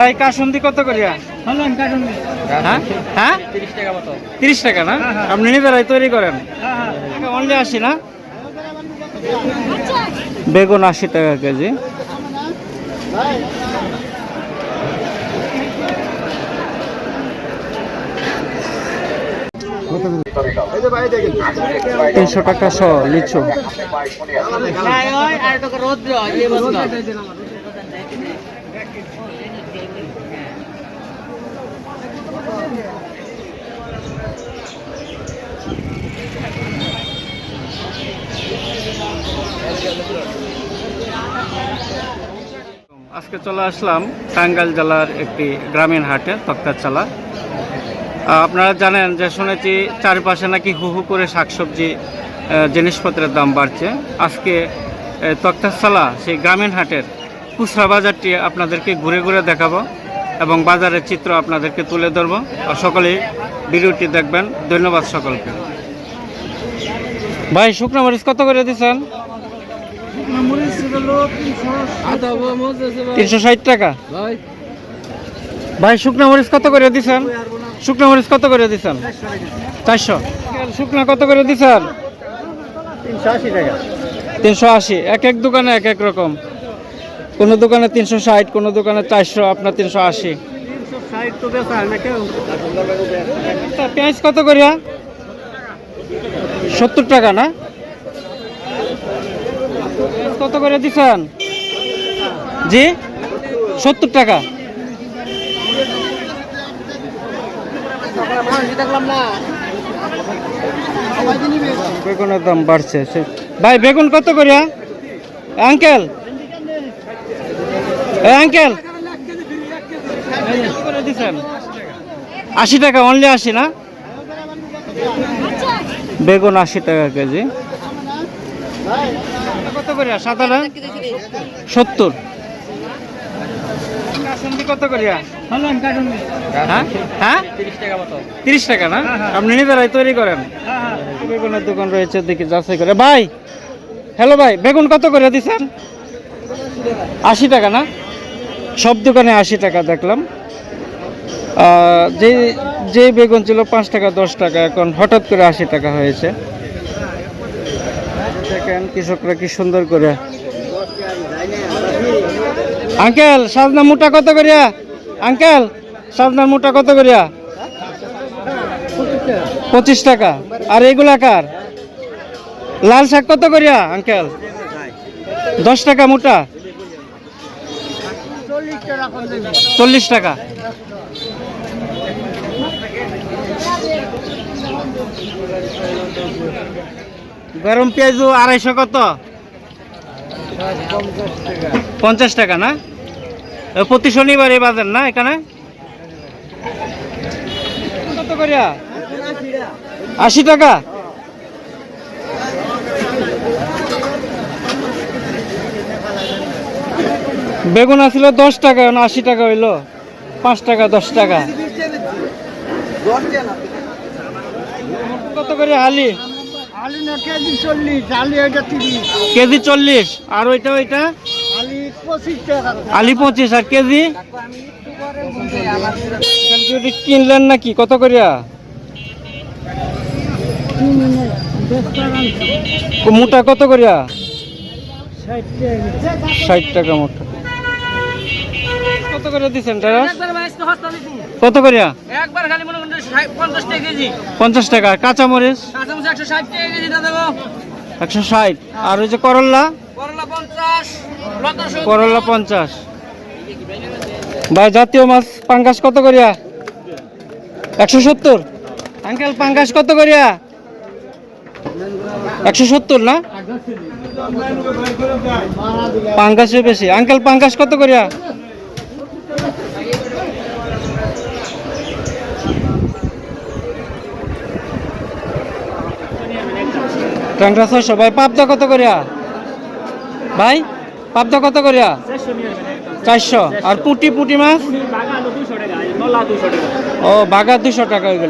ভাই কাসুন্দি কত করিয়া? হ্যাঁ? হ্যাঁ? তিরিশ টাকা মতো। তিরিশ টাকা না? হ্যাঁ, হ্যাঁ। আপনি নিজেরাই তৈরি করেন। অনলি আশি না? বেগুন আশি টাকা কেজি। তিনশো টাকা শ লিচু। আজকে চলে আসলাম টাঙ্গাইল জেলার একটি গ্রামীণ হাটে, তক্তারচালা। আপনারা জানেন যে শুনেছি চারপাশে নাকি হু হু করে শাকসবজি জিনিসপত্রের দাম বাড়ছে। আজকে তক্তারচালা, সেই গ্রামীণ হাটের খুচরা বাজারটি আপনাদেরকে ঘুরে ঘুরে দেখাবো এবং বাজারের চিত্র আপনাদেরকে তুলে ধরবো। আর সকলেই ভিডিওটি দেখবেন। ধন্যবাদ সকলকে। ভাই, শুকনো মরিচ কত করে দিচ্ছেন তিনশো ষাট টাকা। ভাই, শুকনো মরিচ কত করে দিচ্ছেন শুকনো মরিচ কত করে দিচ্ছেন চারশো। শুকনো কত করে দিচ্ছেন তিনশো আশি। এক এক দোকানে এক এক রকম। কোনো দোকানে তিনশো ষাট, কোনো দোকানে চারশো, আপনার তিনশো আশি। পেঁয়াজ কত করিয়া? সত্তর টাকা না? কত করে দিচ্ছেন? জি? সত্তর টাকা। বেগুনের দাম বাড়ছে ভাই, বেগুন কত করে? আঙ্কেল? আঙ্কেল? আশি টাকা অনলি আশি না? বেগুন আশি টাকা কেজি। কত করিয়া? সাতারা সত্তর। কত করিয়া? হ্যাঁ? হ্যাঁ? তিরিশ টাকা তিরিশ টাকা না? আপনি নিজেরাই তৈরি করেন। বেগুনের দোকান রয়েছে দেখি যাচাই করে। ভাই হ্যালো ভাই বেগুন কত করে দিচ্ছেন আশি টাকা না? সব দোকানে আশি টাকা দেখলাম। যে যে বেগুন ছিল পাঁচ টাকা, দশ টাকা, এখন হঠাৎ করে আশি টাকা হয়েছে। দেখেন কৃষকরা কি সুন্দর করে। আঙ্কেল, সাজনা মোটা কত করিয়া? আঙ্কেল সাজনার মোটা কত করিয়া? পঁচিশ টাকা। আর এগুলা কার? লাল শাক কত করিয়া, আঙ্কেল? দশ টাকা মোটা। চল্লিশ টাকা। গরম পেঁয়াজু আড়াইশো কত? পঞ্চাশ টাকা না? প্রতি শনিবার এই বাজার না এখানে? আশি টাকা? বেগুন আসছিল দশ টাকা আশি টাকা হইল। পাঁচ টাকা, দশ টাকা। কত করে হালি? কেজি চল্লিশ। আর ওইটা ওইটা? আলু পঁচিশ। আর কেজি? কিনলেন নাকি, কত করিয়া? মোটা কত করিয়া? ষাট টাকা মোটা। কত করে দিচ্ছেন কত করিয়া? একবার খালি মনে করেন পঞ্চাশ টাকা কেজি। পঞ্চাশ টাকা। কাঁচা মরিচ কাঁচামরিচ একশো ষাট টাকা কেজি দাদা একশো ষাট। আর ওই যে করল্লা করলা পঞ্চাশ লতা করল্লা পঞ্চাশ। ভাই জাতীয় মাছ পাঙ্গাস কত করিয়া? একশো সত্তর। আঙ্কেল পাঙ্গাস কত করিয়া? একশো সত্তর না? পাঙ্গাসে বেশি। আঙ্কেল পাঙ্গাস কত করিয়া? ট্যাংরা ছয়শো, ভাই, পাবদা কত করিয়া? ভাই, পাবদা কত করিয়া? চারশো। আর পুটি পুটি মাছ? ও বাঘা দুশো টাকা হয়ে